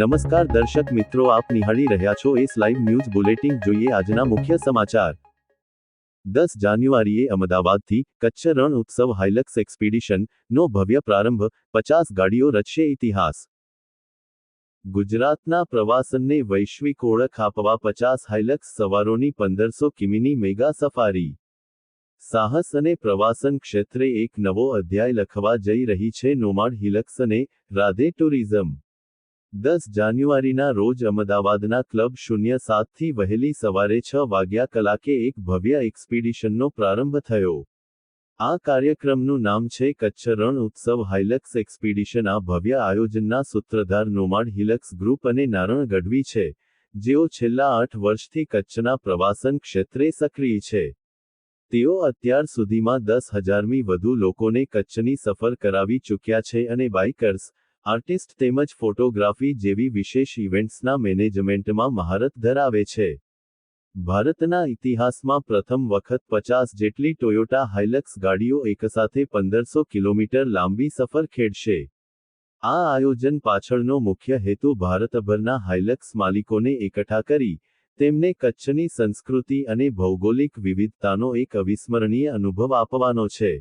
નમસ્કાર દર્શક મિત્રો, આપ નિહાળી રહ્યા છો એસ લાઈવ ન્યૂઝ બુલેટિન. જોઈએ આજના મુખ્ય સમાચાર. દસ જાન્યુઆરીએ અમદાવાદથી કચ્છ રણ ઉત્સવ હાઇલક્સ એક્સપિડિશન નો ભવ્ય પ્રારંભ, પચાસ ગાડીઓ રચશે ઇતિહાસ. ગુજરાતના પ્રવાસનને વૈશ્વિક ઓળખ આપવા પચાસ હાઇલક્સ સવારોની પંદરસો કિમીની મેગા સફારી. સાહસ અને પ્રવાસન ક્ષેત્રે એક નવો અધ્યાય લખવા જઈ રહી છે નોમાડ હિલક્સ અને રાધે ટુરિઝમ. દસ જાન્યુઆરીના રોજ અમદાવાદના ક્લબ શૂન્ય સાતથી વહેલી સવારે છ વાગ્યા કલાકે એક ભવ્ય એક્સપિડિશનનો પ્રારંભ થયો. આ કાર્યક્રમનું નામ છે કચ્છ રણ ઉત્સવ હાઇલક્સ એક્સપિડિશન. આ ભવ્ય આયોજનના સૂત્રધાર નોમાડ હિલક્સ ગ્રુપ અને નારણ ગઢવી છે, જેઓ છેલ્લા આઠ વર્ષથી કચ્છના પ્રવાસન ક્ષેત્રે સક્રિય છે. તેઓ અત્યાર સુધીમાં દસ હજારમી વધુ લોકોને કચ્છની સફર કરાવી ચૂક્યા છે અને બાઇકર્સ આર્ટિસ્ટ તેમજ ફોટોગ્રાફી જેવી વિશેષ ઇવેન્ટ્સના મેનેજમેન્ટમાં મહારત ધરાવે છે. ભારતના ઇતિહાસમાં પ્રથમ વખત પચાસ જેટલી ટોયોટા હાઇલક્સ ગાડીઓ એકસાથે પંદરસો કિલોમીટર લાંબી સફર ખેડશે. આ આયોજન પાછળનો મુખ્ય હેતુ ભારતભરના હાઇલક્સ માલિકોને એકઠા કરી, તેમને કચ્છની સંસ્કૃતિ અને ભૌગોલિક વિવિધતાનો એક અવિસ્મરણીય અનુભવ આપવાનો છે.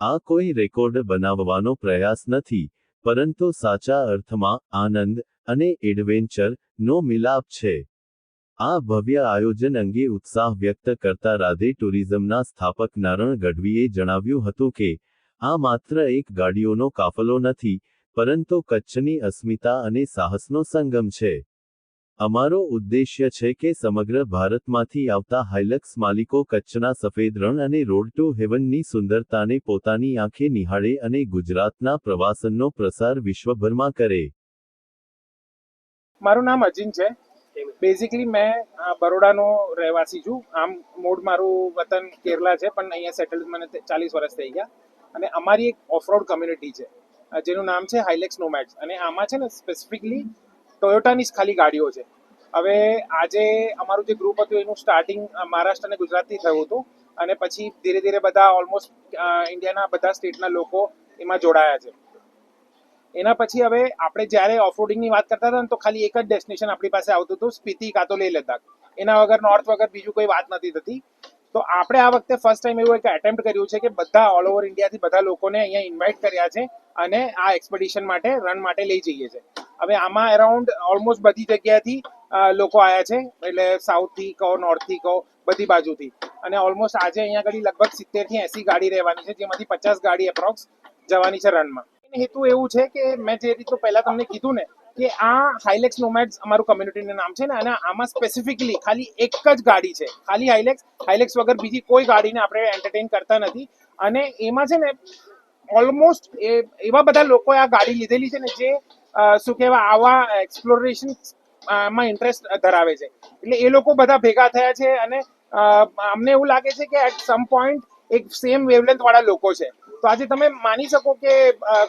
આ કોઈ રેકોર્ડ બનાવવાનો પ્રયાસ નથી પરંતુ સાચા અર્થમાં આનંદ અને એડવેન્ચર નો મિલાપ છે. આ ભવ્ય આયોજન અંગે ઉત્સાહ વ્યક્ત કરતા રાધે ટુરિઝમના સ્થાપક નારણ ગઢવીએ જણાવ્યું હતું કે, આ માત્ર એક ગાડીઓનો કાફલો નથી, પરંતુ કચ્છની અસ્મિતા અને સાહસનો સંગમ છે. અમારો ઉદ્દેશ્ય છે કે સમગ્ર ભારતમાંથી આવતા હાઇલક્સ માલિકો કચ્છના સફેદ રણ અને રોડ ટુ હેવનની સુંદરતાને પોતાની આંખે નિહાળે અને ગુજરાતના પ્રવાસનનો પ્રસાર વિશ્વભરમાં કરે. મારું નામ અજીન છે. બેઝિકલી મેં બરોડાનો રહેવાસી છું. આમ, મૂળ મારું વતન કેરલા છે, પણ અહીંયા સેટલ મને ચાલીસ વર્ષ થઈ ગયા. અને અમારી એક ઓફરોડ કમ્યુનિટી છે. જેનું નામ છે હાઇલેક્સ નોમેડ્સ અને આમાં છે ને સ્પેસિફિકલી ટોયોટાની જ ખાલી ગાડીઓ છે. હવે આજે અમારું જે ગ્રુપ હતું, એનું સ્ટાર્ટિંગ મહારાષ્ટ્ર અને ગુજરાતથી થયું હતું. અને પછી ધીરે ધીરે બધા ઓલમોસ્ટ ઇન્ડિયાના બધા સ્ટેટના લોકો એમાં જોડાયા છે. એના પછી હવે આપણે જ્યારે ઓફરોડિંગની વાત કરતા હતા ને, તો ખાલી એક જ ડેસ્ટિનેશન આપણી પાસે આવતું હતું, સ્પીતિ કાં તો લેહ લદ્દાખ. એના વગર નોર્થ વગર બીજું કોઈ વાત નથી થતી. તો આપણે આ વખતે ફર્સ્ટ ટાઈમ એવું એક એટેમ્પ્ટ કર્યું છે કે બધા ઓલ ઓવર ઇન્ડિયાથી બધા લોકોને અહીંયા ઇન્વાઇટ કર્યા છે અને આ એક્સપેડિશન માટે રન માટે લઈ જઈએ છે. હવે આમાં અરાઉન્ડ ઓલમોસ્ટ બધી જગ્યાથી લોકો આવ્યા છે, એટલે સાઉથથી કહો નોર્થથી કહો, બધી બાજુથી. અને ઓલમોસ્ટ આજે અહીંયા આગળ લગભગ સિત્તેરથી એસી ગાડી રહેવાની છે, જેમાંથી પચાસ ગાડી એપ્રોક્સ જવાની છે રનમાં. હેતુ એવું છે કે મેં જે રીતનું પહેલાં તમને કીધું ને, કે આ હાઇલેક્સ નોમેડ્સ અમારું કમ્યુનિટીનું નામ છે ને, અને આમાં સ્પેસિફિકલી ખાલી એક જ ગાડી છે. ખાલી હાઇલેક્સ હાઇલેક્સ વગર બીજી કોઈ ગાડીને આપણે એન્ટરટેન કરતા નથી. અને એમાં છે ને ઓલમોસ્ટ એવા બધા લોકોએ આ ગાડી લીધેલી છે ને, જે શું કહેવાય, આવા એક્સપ્લોરેશન માં ઇન્ટરેસ્ટ ધરાવે છે. એટલે એ લોકો બધા ભેગા થયા છે અને અમને એવું લાગે છે કે એટ સમ પોઈન્ટ એક સેમ વેવલેન્થ વાળા લોકો છે. તો આજે તમે માની શકો કે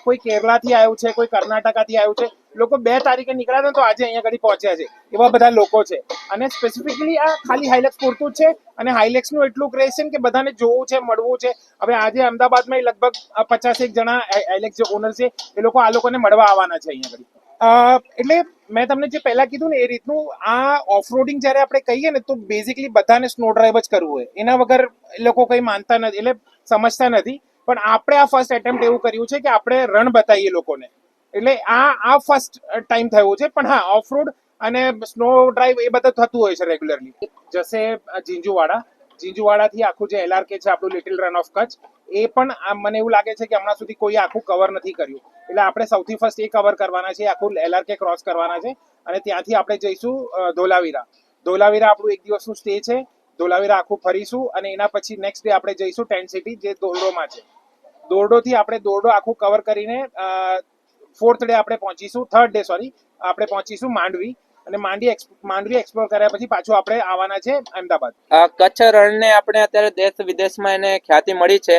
કોઈ કેરલાથી આવ્યું છે કોઈ કર્ણાટકાથી આવ્યું છે લોકો બે તારીખે નીકળ્યા હતા તો આજે અહીંયા ઘડી પહોંચ્યા છે એવા બધા લોકો છે. અને સ્પેસિફિકલી આ ખાલી હાઇલેક્સ પૂરતું જ છે અને હાઇલેક્સનું એટલું ક્રેઝ છે કે બધાને જોવું છે મળવું છે. હવે આજે અમદાવાદમાં લગભગ પચાસેક જણા હાઇલેક્સ જે ઓનર છે એ લોકો આ લોકોને મળવા આવવાના છે અહીંયા અ, એટલે મેં તમને જે પહેલા કીધું ને, એ રીતનું આ ઓફરોડિંગ જ્યારે આપણે કહીએ ને, તો બેઝિકલી બધાને સ્નો ડ્રાઈવ જ કરવું હોય. એના વગર એ લોકો કંઈ માનતા નથી, એટલે સમજતા નથી. પણ આપણે આ ફર્સ્ટ એટેમ્પ્ટ એવું કર્યું છે કે આપણે રણ બતાવીએ લોકોને. એટલે આ આ ફર્સ્ટ ટાઈમ થયું છે. પણ હા ઓફરોડ અને સ્નો ડ્રાઈવ એ બધું થતું હોય છે રેગ્યુલરલી જશે જીંજુવાડા. જીંજુવાડાથી આખું જે એલઆરકે છે, આપણું લિટિલ રન ઓફ કચ્છ એ પણ મને એવું લાગે છે કે હમણાં સુધી કોઈ આખું કવર નથી કર્યું. એટલે આપણે સૌથી ફર્સ્ટ એ કવર કરવાના છે, આખું એલઆરકે ક્રોસ કરવાના છે અને ત્યાંથી આપણે જઈશું ધોલાવીરા. ધોલાવીરા આપણું એક દિવસનું સ્ટે છે. ધોલાવીરા આખું ફરીશું અને એના પછી નેક્સ્ટ ડે આપણે જઈશું ટેન્ટ સિટી જે દોરડોમાં છે. દોરડોથી આપણે દોરડો આખું કવર કરીને ફોર્થ ડે આપણે પહોંચીશું થર્ડ ડે સોરી આપણે પહોંચીશું માંડવી અને માંડવી માંડવી એક્સપ્લોર કર્યા પછી પાછું આપણે આવવાના છે અમદાવાદ. કચ્છ રણને આપણે અત્યારે દેશ વિદેશમાં એને ખ્યાતિ મળી છે.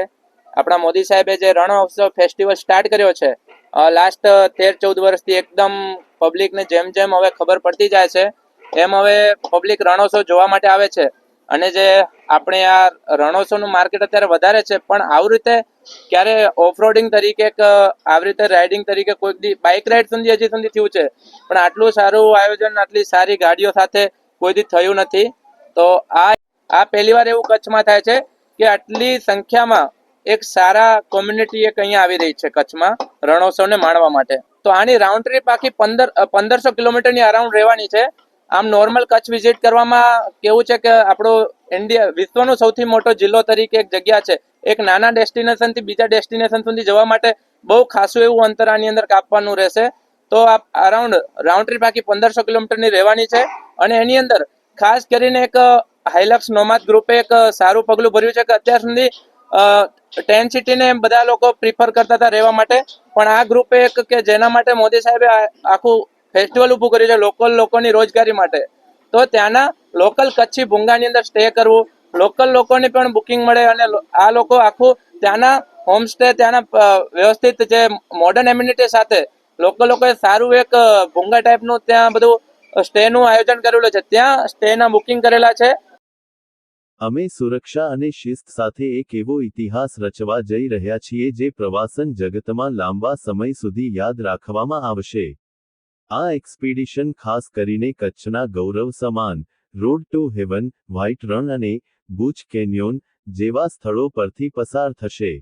આપણા મોદી સાહેબે જે રણોત્સવ ફેસ્ટિવલ સ્ટાર્ટ કર્યો છે લાસ્ટ તેર ચૌદ વર્ષથી એકદમ પબ્લિકને જેમ જેમ હવે ખબર પડતી જાય છે, એમ હવે પબ્લિક રણોત્સવ જોવા માટે આવે છે. અને જે આપણે આ રણોત્સવનું માર્કેટ અત્યારે વધારે છે, પણ આવી રીતે ક્યારે ઓફરોડિંગ તરીકે આવી રીતે રાઇડિંગ તરીકે કોઈક દી બાઇક રાઇડ સુધી, હજી સુધી થયું છે. પણ આટલું સારું આયોજન, આટલી સારી ગાડીઓ સાથે કોઈ દી થયું નથી. તો આ આ પહેલી વાર એવું કચ્છમાં થાય છે કે આટલી સંખ્યામાં એક સારા કોમ્યુનિટી એક અહીંયા આવી રહી છે કચ્છમાં, રણોત્સવને માણવા માટે. તો આની રાઉન્ડ ટ્રીપ આખી પંદર પંદરસો કિલોમીટરની અરાઉન્ડ રહેવાની છે. આમ નોર્મલ કચ્છ વિઝિટ કરવામાં કેવું છે કે આપણો ઇન્ડિયા વિશ્વનો સૌથી મોટો જિલ્લો તરીકે એક જગ્યા છે. એક નાના ડેસ્ટિનેશનથી બીજા ડેસ્ટિનેશન સુધી જવા માટે બહુ ખાસું એવું અંતર આની અંદર કાપવાનું રહેશે. તો આ અરાઉન્ડ રાઉન્ડ ટ્રીપ આખી પંદરસો કિલોમીટરની રહેવાની છે. અને એની અંદર ખાસ કરીને એક હાઇલક્સ નોમાદ ગ્રુપે એક સારું પગલું ભર્યું છે કે અત્યાર સુધી ટેન સિટીને બધા લોકો પ્રિફર કરતા હતા રહેવા માટે. પણ આ ગ્રુપે એક કે જેના માટે મોદી સાહેબે આખું ફેસ્ટિવલ ઊભું કર્યું છે લોકલ લોકોની રોજગારી માટે. તો ત્યાંના લોકલ કચ્છી ભૂંગાની અંદર સ્ટે કરવું લોકલ લોકોને પણ બુકિંગ મળે અને આ લોકો આખું ત્યાંના હોમસ્ટે ત્યાંના વ્યવસ્થિત જે મોડર્ન એમ્યુનિટી સાથે લોકલ લોકોએ સારું એક ભૂંગા ટાઈપનું ત્યાં બધું સ્ટેનું આયોજન કરેલું છે. ત્યાં સ્ટેના બુકિંગ કરેલા છે. અમે સુરક્ષા અને શિસ્ત સાથે એક એવો ઇતિહાસ રચવા જઈ રહ્યા છીએ જે પ્રવાસન જગતમાં લાંબા સમય સુધી યાદ રાખવામાં આવશે. આ એક્સપીડિશન ખાસ કરીને કચ્છના ગૌરવ સમાન, road to heaven, white Rann અને બુચ કેન્યોન જેવા સ્થળો પરથી પસાર થશે.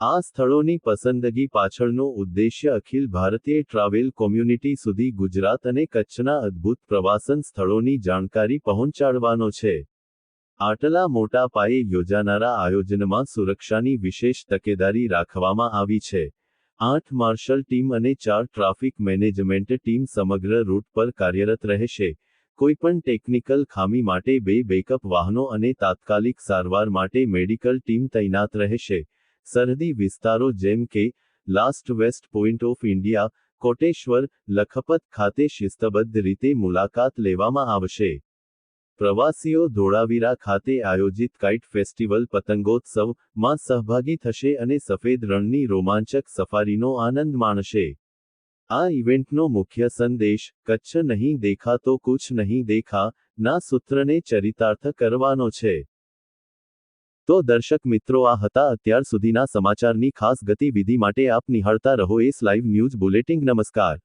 આ સ્થળોની પસંદગી પાછળનો ઉદ્દેશ્ય અખિલ ભારતીય ટ્રાવેલ કોમ્યુનિટી સુધી ગુજરાત અને કચ્છના અદ્ભુત પ્રવાસન સ્થળોની જાણકારી પહોંચાડવાનો છે. આટલા મોટા પાયે યોજાનારા આયોજનમાં સુરક્ષાની વિશેષ તકેદારી રાખવામાં આવી છે. આઠ માર્શલ ટીમ અને ચાર ટ્રાફિક મેનેજમેન્ટ ટીમ સમગ્ર રૂટ પર કાર્યરત રહેશે. કોઈપણ ટેકનિકલ ખામી માટે બે બેકઅપ વાહનો અને તાત્કાલિક સારવાર માટે મેડિકલ ટીમ તૈનાત રહેશે. સરહદી વિસ્તારો જેમ કે last west point of India, Koteshwar, Lakhpat ખાતે શિસ્તબદ્ધ રીતે મુલાકાત લેવામાં આવશે. પ્રવાસીઓ ધોળાવીરા ખાતે આયોજિત કાઇટ ફેસ્ટિવલ પતંગોત્સવમાં સહભાગી થશે અને સફેદ રણની રોમાંચક સફારીનો આનંદ માણશે. આ ઇવેન્ટનો મુખ્ય સંદેશ, કચ્છ નહીં દેખા તો કુછ નહીં દેખા, ના સૂત્રને ચરિતાર્થ કરવાનો છે. તો દર્શક મિત્રો, આ હતા અત્યાર સુધીના સમાચારની ખાસ ગતિવિધિ માટે આપ નિહાળતા રહો એસ લાઇવ ન્યૂઝ બુલેટિંગ નમસ્કાર.